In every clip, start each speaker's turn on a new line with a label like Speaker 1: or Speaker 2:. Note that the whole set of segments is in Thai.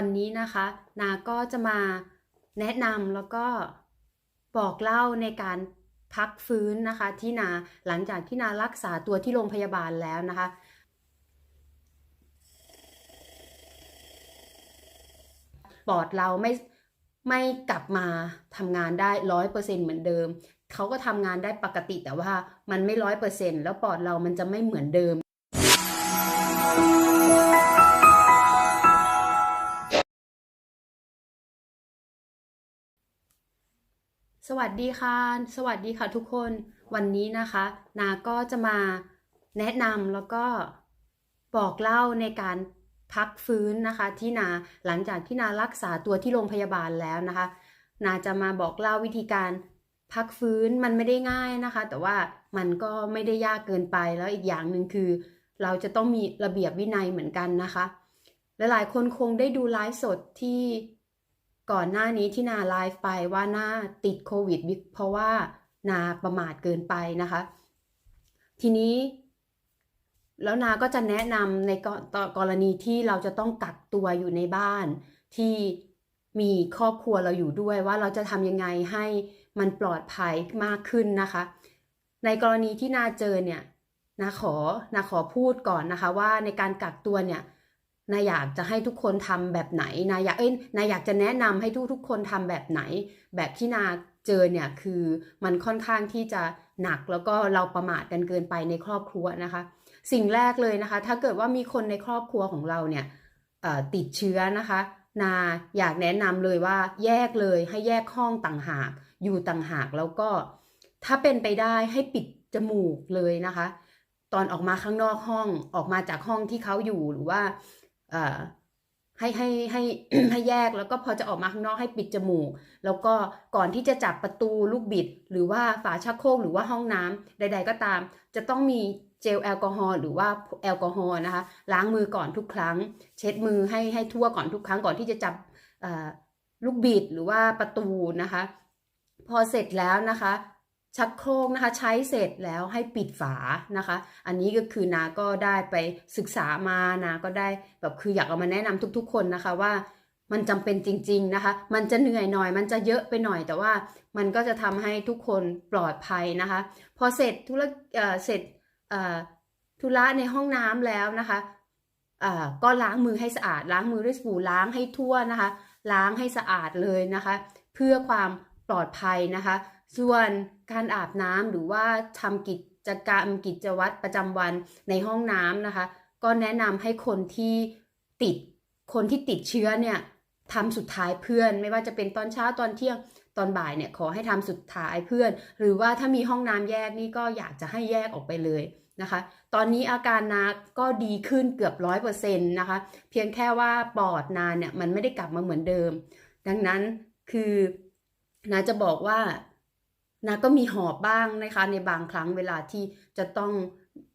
Speaker 1: วันนี้นะคะนาก็จะมาแนะนำแล้วก็บอกเล่าในการพักฟื้นนะคะที่นาหลังจากที่นารักษาตัวที่โรงพยาบาลแล้วนะคะ ปอดเราไม่ไม่กลับมาทำงานได้ร้อยเปอร์เซ็นเหมือนเดิม เขาก็ทำงานได้ปกติแต่ว่ามันไม่ร้อยเปอร์เซ็นแล้วปอดเรามันจะไม่เหมือนเดิม สวัสดีค่ะ สวัสดีค่ะทุกคน วันนี้นะคะ นาก็จะมาแนะนำแล้วก็บอกเล่าในการพักฟื้นนะคะ ที่นาหลังจากที่นารักษาตัวที่โรงพยาบาลแล้วนะคะ นาจะมาบอกเล่าวิธีการพักฟื้นมันไม่ได้ง่ายนะคะ แต่ว่ามันก็ไม่ได้ยากเกินไปแล้วอีกอย่างหนึ่งคือ เราจะต้องมีระเบียบวินัยเหมือนกันนะคะ หลายๆคนคงได้ดูไลฟ์สดที่ ก่อนหน้านี้ที่นาไลฟ์ไปว่าหน้าติดโควิดเพราะว่านาประมาทเกินไปนะคะ ทีนี้แล้วนาก็จะแนะนำในกรณีที่เราจะต้องกักตัวอยู่ในบ้าน ที่มีครอบครัวเราอยู่ด้วยว่าเราจะทำยังไงให้มันปลอดภัยมากขึ้นนะคะ ในกรณีที่นาเจอเนี่ยนาขอนาขอพูดก่อนนะคะว่าในการกักตัวเนี่ย นายอยากจะให้ทุกคนทำแบบไหนนายอยากเอ้ยนายอยากจะแนะนำให้ทุกทุกคนทำแบบไหน แบบที่นาเจอเนี่ยคือมันค่อนข้างที่จะหนักแล้วก็เราประมาทกันเกินไปในครอบครัวนะคะ สิ่งแรกเลยนะคะ ถ้าเกิดว่ามีคนในครอบครัวของเราเนี่ยติดเชื้อนะคะ นาอยากแนะนำเลยว่าแยกเลยให้แยกห้องต่างหาก อยู่ต่างหากแล้วก็ถ้าเป็นไปได้ให้ปิดจมูกเลยนะคะ ตอนออกมาข้างนอกห้องออกมาจากห้องที่เขาอยู่หรือว่า ให้ให้ให้ให้แยกแล้วก็พอจะออกมาข้างนอกให้ปิดจมูก แล้วก็ก่อนที่จะจับประตูลูกบิด หรือว่าฝาชักโครกหรือว่าห้องน้ำใด ๆ ก็ตาม จะต้องมีเจลแอลกอฮอล์หรือว่าแอลกอฮอล์นะคะ ล้างมือก่อนทุกครั้ง เช็ดมือให้ให้ทั่วก่อนทุกครั้งก่อนที่จะจับลูกบิดหรือว่าประตูนะคะ พอเสร็จแล้วนะคะ ชักโครกนะคะใช้เสร็จแล้วให้ปิดฝานะคะ อันนี้ก็คือนาก็ได้ไปศึกษามานาก็ได้แบบคืออยากเอามาแนะนำทุก ๆ คนนะคะว่ามันจำเป็นจริง ๆนะคะ มันจะเหนื่อยหน่อย มันจะเยอะไปหน่อย แต่ว่ามันก็จะทำให้ทุกคนปลอดภัยนะคะ พอเสร็จธุระเสร็จธุระในห้องน้ำแล้วนะคะก็ล้างมือให้สะอาด ล้างมือด้วยสบู่ล้างให้ทั่วนะคะ ล้างให้สะอาดเลยนะคะ เพื่อความปลอดภัยนะคะ ส่วน การอาบน้ำหรือว่าทำกิจกรรมกิจวัตรประจำวันในห้องน้ำนะคะ ก็แนะนำให้คนที่ติดคนที่ติดเชื้อเนี่ยทำสุดท้ายเพื่อน ไม่ว่าจะเป็นตอนเช้าตอนเที่ยงตอนบ่ายเนี่ยขอให้ทำสุดท้ายเพื่อน หรือว่าถ้ามีห้องน้ำแยกนี่ก็อยากจะให้แยกออกไปเลยนะคะ ตอนนี้อาการนาก็ดีขึ้นเกือบร้อยเปอร์เซ็นต์นะคะ เพียงแค่ว่าปอดนาเนี่ยมันไม่ได้กลับมาเหมือนเดิม ดังนั้นคือนาจะบอกว่า นาก็มีหอบบ้างนะคะ ในบางครั้งเวลาที่จะต้อง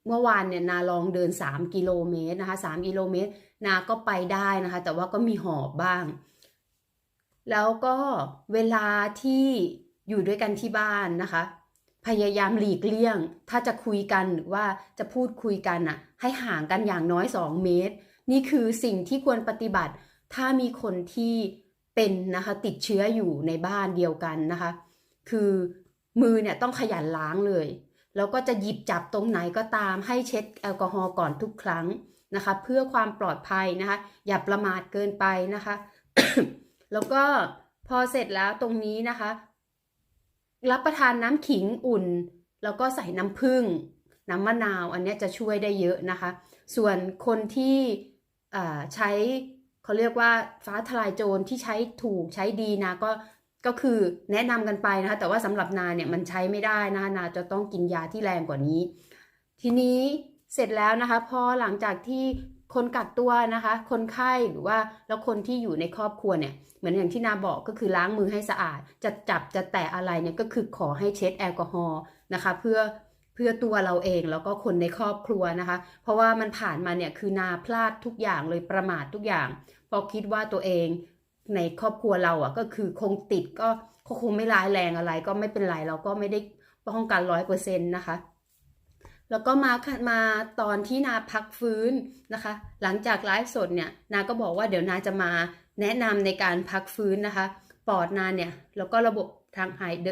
Speaker 1: เมื่อวานเนี่ยนาลองเดิน 3 กิโลเมตรนะคะ3กิโลเมตร นาก็ไปได้นะคะ แต่ว่าก็มีหอบบ้าง แล้วก็เวลาที่อยู่ด้วยกันที่บ้านนะคะ พยายามหลีกเลี่ยง ถ้าจะคุยกันหรือว่าจะพูดคุยกันอะให้ห่างกันอย่างน้อย 2 เมตร นี่คือสิ่งที่ควรปฏิบัติ ถ้ามีคนที่เป็นนะคะติดเชื้ออยู่ในบ้านเดียวกันนะคะ คือ มือเนี่ยต้องขยันล้างเลย แล้วก็จะหยิบจับตรงไหนก็ตามให้เช็ดแอลกอฮอล์ก่อนทุกครั้งนะคะ เพื่อความปลอดภัยนะคะ อย่าประมาทเกินไปนะคะ แล้วก็พอเสร็จแล้วตรงนี้นะคะ รับประทานน้ำขิงอุ่น แล้วก็ใส่น้ำผึ้งน้ำมะนาวอันนี้จะช่วยได้เยอะนะคะ ส่วนคนที่ใช้เขาเรียกว่าฟ้าทลายโจรที่ใช้ถูกใช้ดีนะก็ ก็คือแนะนำกันไปนะคะ แต่ว่าสำหรับนาเนี่ยมันใช้ไม่ได้นะคะนาจะต้องกินยาที่แรงกว่านี้ ทีนี้เสร็จแล้วนะคะ พอหลังจากที่คนกักตัวนะคะ คนไข้หรือว่าแล้วคนที่อยู่ในครอบครัวเนี่ย เหมือนอย่างที่นาบอกก็คือล้างมือให้สะอาด จะจับจะแตะอะไรเนี่ยก็คือขอให้เช็ดแอลกอฮอล์นะคะ เพื่อเพื่อตัวเราเองแล้วก็คนในครอบครัวนะคะ เพราะว่ามันผ่านมาเนี่ยคือนาพลาดทุกอย่างเลยประมาททุกอย่างพอคิดว่าตัวเอง ในครอบครัวเราอะก็คือคงติดก็คงไม่ร้ายแรงอะไร ก็ไม่เป็นไรเราก็ไม่ได้ป้องกันร้อยเปอร์เซ็นต์นะคะ แล้วก็มามาตอนที่นาพักฟื้นนะคะ หลังจากไลฟ์สดเนี่ยนาก็บอกว่าเดี๋ยวนาจะมาแนะนำในการพักฟื้นนะคะปอดนานเนี่ยแล้วก็ระบบทางหายเด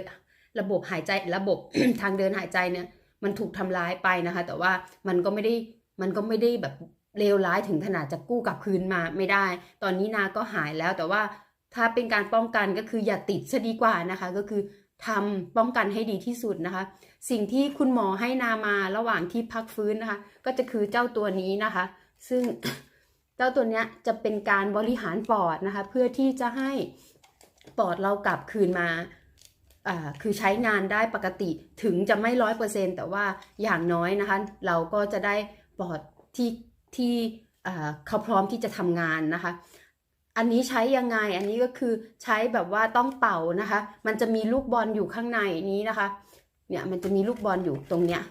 Speaker 1: ระบบหายใจระบบทางเดินหายใจเนี่ยมันถูกทำร้ายไปนะคะ แต่ว่ามันก็ไม่ได้มันก็ไม่ได้แบบ เลวร้ายถึงขนาดจะกู้กลับคืนมาไม่ได้ ตอนนี้นาก็หายแล้วแต่ว่าถ้าเป็นการป้องกันก็คืออย่าติดซะดีกว่านะคะ ก็คือทำป้องกันให้ดีที่สุดนะคะ สิ่งที่คุณหมอให้นามาระหว่างที่พักฟื้นนะคะ ก็จะคือเจ้าตัวนี้นะคะ ซึ่งเจ้าตัวเนี้ยจะเป็นการบริหารปอดนะคะ เพื่อที่จะให้ปอดเรากลับคืนมาอ่าคือใช้งานได้ปกติถึงจะไม่ร้อยเปอร์เซ็นแต่ว่าอย่างน้อยนะคะ เราก็จะได้ปอดที่ ที่เขาพร้อมที่จะทำงานนะคะ อันนี้ใช้ยังไง อันนี้ก็คือใช้แบบว่าต้องเป่านะคะ มันจะมีลูกบอลอยู่ข้างในนี้นะคะ เนี่ยมันจะมีลูกบอลอยู่ตรงเนี้ย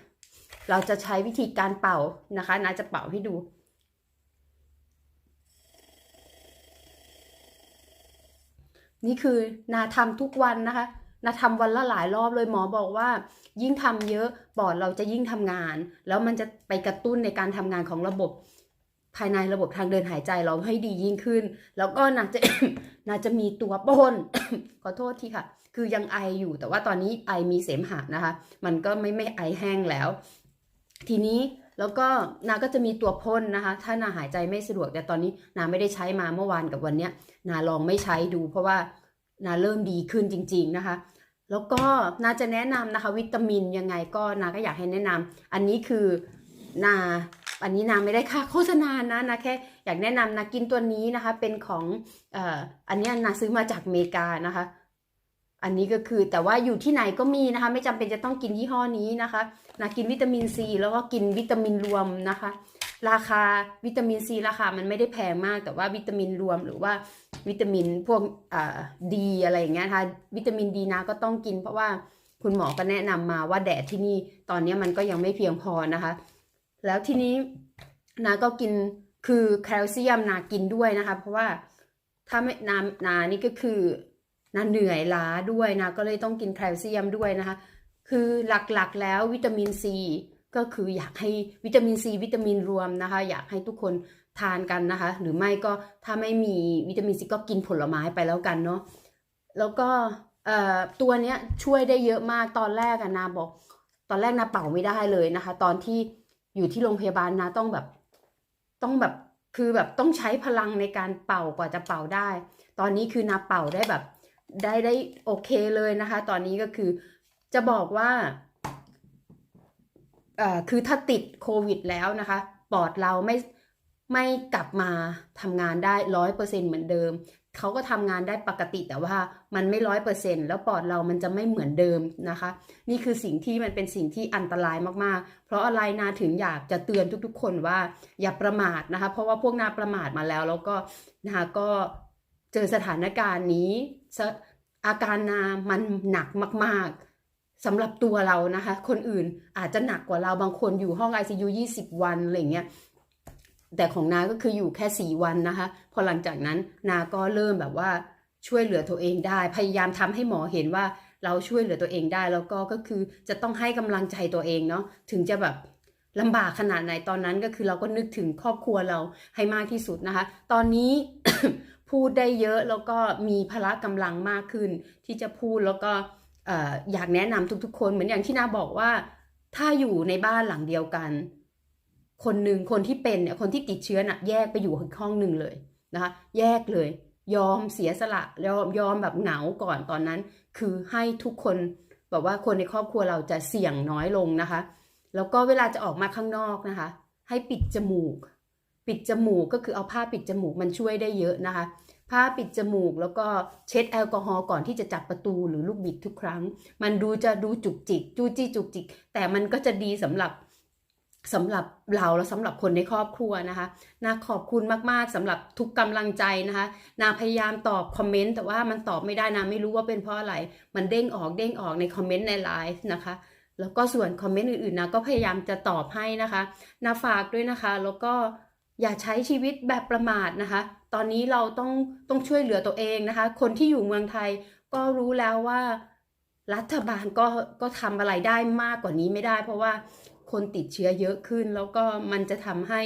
Speaker 1: เราจะใช้วิธีการเป่านะคะนาจะเป่าให้ดูนี่คือนาทำทุกวันนะคะ นาทำวันละหลายรอบเลยหมอบอกว่า ยิ่งทำเยอะปอดเราจะยิ่งทำงาน แล้วมันจะไปกระตุ้นในการทำงานของระบบภายในระบบทางเดินหายใจเราให้ดียิ่งขึ้น แล้วก็น่าจะน่าจะมีตัวปนขอโทษทีค่ะ คือยังไออยู่แต่ว่าตอนนี้ไอมีเสมหะนะคะ มันก็ไม่ไม่ไอแห้งแล้ว ทีนี้แล้วก็นาก็จะมีตัวพ่นนะคะ ถ้านาหายใจไม่สะดวกแต่ตอนนี้นาไม่ได้ใช้มาเมื่อวานกับวันเนี้ยนาลองไม่ใช้ดู เพราะว่า นาเริ่มดีขึ้นจริง ๆนะคะ แล้วก็นาจะแนะนำนะคะ วิตามินยังไงก็นาก็อยากให้แนะนำอันนี้คือนาอันนี้นาไม่ได้ค่าโฆษณานะนาแค่อยากแนะนำนากินตัวนี้นะคะ เป็นของเอ่ออันนี้นาซื้อมาจากอเมริกานะคะ อันนี้ก็คือแต่ว่าอยู่ที่ไหนก็มีนะคะ ไม่จำเป็นจะต้องกินยี่ห้อนี้นะคะนากินวิตามินซีแล้วก็กินวิตามินรวมนะคะ ราคาวิตามินซีราคามันไม่ได้แพงมาก แต่ว่าวิตามินรวมหรือว่า วิตามินพวกดีอะไรอย่างเงี้ยนะคะวิตามินดีนะก็ต้องกิน เพราะว่าคุณหมอก็แนะนำมาว่าแดดที่นี่ตอนนี้มันก็ยังไม่เพียงพอนะคะ แล้วทีนี้นาก็กินคือแคลเซียมนากินด้วยนะคะ เพราะว่าถ้าไม่นานานี่ก็คือนาเหนื่อยล้าด้วยนะก็เลยต้องกินแคลเซียมด้วยนะคะ คือหลักๆแล้ววิตามินซีก็คืออยากให้วิตามินซีวิตามินรวมนะคะ อยากให้ทุกคน ทานกันนะคะ หรือไม่ก็ถ้าไม่มีวิตามินซีก็กินผลไม้ไปแล้วกันเนาะแล้วก็ตัวเนี้ยช่วยได้เยอะมากตอนแรกอะนาบอก ตอนแรกนาเป่าไม่ได้เลยนะคะ ตอนที่อยู่ที่โรงพยาบาลนาต้องแบบต้องแบบคือแบบต้องใช้พลังในการเป่ากว่าจะเป่าได้ ตอนนี้คือนาเป่าได้แบบได้ได้โอเคเลยนะคะ ตอนนี้ก็คือจะบอกว่าอ่อคือถ้าติดโควิดแล้วนะคะ ปอดเราไม่ ไม่กลับมาทำงานได้ร้อยเปอร์เซ็นเหมือนเดิม เขาก็ทำงานได้ปกติแต่ว่ามันไม่ร้อยเปอร์เซ็นแล้วปอดเรามันจะไม่เหมือนเดิมนะคะ นี่คือสิ่งที่มันเป็นสิ่งที่อันตรายมากๆ เพราะอะไรนาถึงอยากจะเตือนทุกๆ คนว่าอย่าประมาทนะคะ เพราะว่าพวกนาประมาทมาแล้ว แล้วก็นะคะก็เจอสถานการณ์นี้อาการนามันหนักมากๆสำหรับตัวเรานะคะ คนอื่นอาจจะหนักกว่าเราบางคนอยู่ห้อง ICU 20 วันอะไรเงี้ย แต่ของนาก็คืออยู่แค่สี่วันนะคะ พอหลังจากนั้นนาก็เริ่มแบบว่าช่วยเหลือตัวเองได้ พยายามทำให้หมอเห็นว่าเราช่วยเหลือตัวเองได้ แล้วก็ก็คือจะต้องให้กำลังใจตัวเองเนาะถึงจะแบบลำบากขนาดไหนตอนนั้นก็คือเราก็นึกถึงครอบครัวเราให้มากที่สุดนะคะ ตอนนี้ พูดได้เยอะแล้วก็มีพละกำลังมากขึ้น ที่จะพูดแล้วก็เอ่ออยากแนะนำทุกๆ คนเหมือนอย่างที่นาบอกว่า ถ้าอยู่ในบ้านหลังเดียวกัน คนหนึ่งคนที่เป็นเนี่ยคนที่ติดเชื้อน่ะแยกไปอยู่อีกห้องหนึ่งเลยนะคะแยกเลย ยอมเสียสละยอมยอมแบบเหงาก่อนตอนนั้น คือให้ทุกคนแบบว่าคนในครอบครัวเราจะเสี่ยงน้อยลงนะคะ แล้วก็เวลาจะออกมาข้างนอกนะคะ ให้ปิดจมูก ปิดจมูกก็คือเอาผ้าปิดจมูกมันช่วยได้เยอะนะคะ ผ้าปิดจมูกแล้วก็เช็ดแอลกอฮอล์ก่อนที่จะจับประตูหรือลูกบิดทุกครั้ง มันดูจะดูจุกจิกจู้จี้จุกจิก แต่มันก็จะดีสำหรับ สำหรับเราและสำหรับคนในครอบครัวนะคะนาขอบคุณมากๆสำหรับทุกกำลังใจนะคะ นาพยายามตอบคอมเมนต์แต่ว่ามันตอบไม่ได้นาไม่รู้ว่าเป็นเพราะอะไร มันเด้งออกเด้งออกในคอมเมนต์ในไลฟ์นะคะ แล้วก็ส่วนคอมเมนต์อื่นๆนะก็พยายามจะตอบให้นะคะนาฝากด้วยนะคะ แล้วก็อย่าใช้ชีวิตแบบประมาทนะคะ ตอนนี้เราต้องต้องช่วยเหลือตัวเองนะคะ คนที่อยู่เมืองไทยก็รู้แล้วว่ารัฐบาลก็ก็ทำอะไรได้มากกว่านี้ไม่ได้ เพราะว่า คนติดเชื้อเยอะขึ้น แล้วก็มันจะทำให้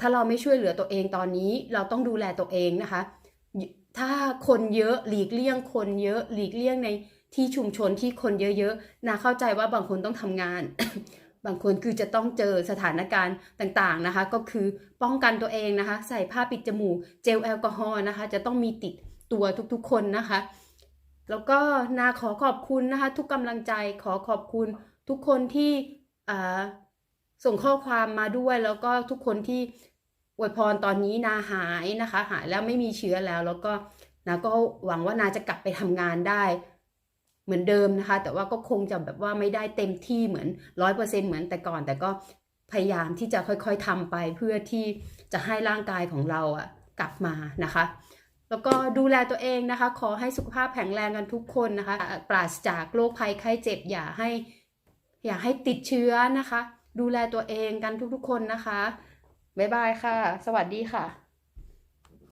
Speaker 1: ถ้าเราไม่ช่วยเหลือตัวเองตอนนี้ เราต้องดูแลตัวเองนะคะ ถ้าคนเยอะหลีกเลี่ยงคนเยอะหลีกเลี่ยงในที่ชุมชนที่คนเยอะๆนาเข้าใจว่าบางคนต้องทำงาน บางคนคือจะต้องเจอสถานการณ์ต่างๆนะคะ ก็คือป้องกันตัวเองนะคะ ใส่ผ้าปิดจมูกเจลแอลกอฮอล์นะคะ จะต้องมีติดตัวทุกๆคนนะคะ แล้วก็นาขอขอบคุณนะคะ ทุกกำลังใจขอขอบคุณทุกคนที่ ส่งข้อความมาด้วยแล้วก็ทุกคนที่อวยพรตอนนี้นาหายนะคะ หายแล้วไม่มีเชื้อแล้ว แล้วก็นาก็หวังว่านาจะกลับไปทำงานได้เหมือนเดิมนะคะ แต่ว่าก็คงจะแบบว่าไม่ได้เต็มที่เหมือนร้อยเปอร์เซ็นเหมือนแต่ก่อน แต่ก็พยายามที่จะค่อยๆทำไปเพื่อที่จะให้ร่างกายของเราอะกลับมานะคะ แล้วก็ดูแลตัวเองนะคะ ขอให้สุขภาพแข็งแรงกันทุกคนนะคะ ปราศจากโรคภัยไข้เจ็บอย่าให้ อย่าให้ติดเชื้อนะคะ ดูแลตัวเองกันทุกๆคนนะคะ บ๊ายบายค่ะ สวัสดีค่ะ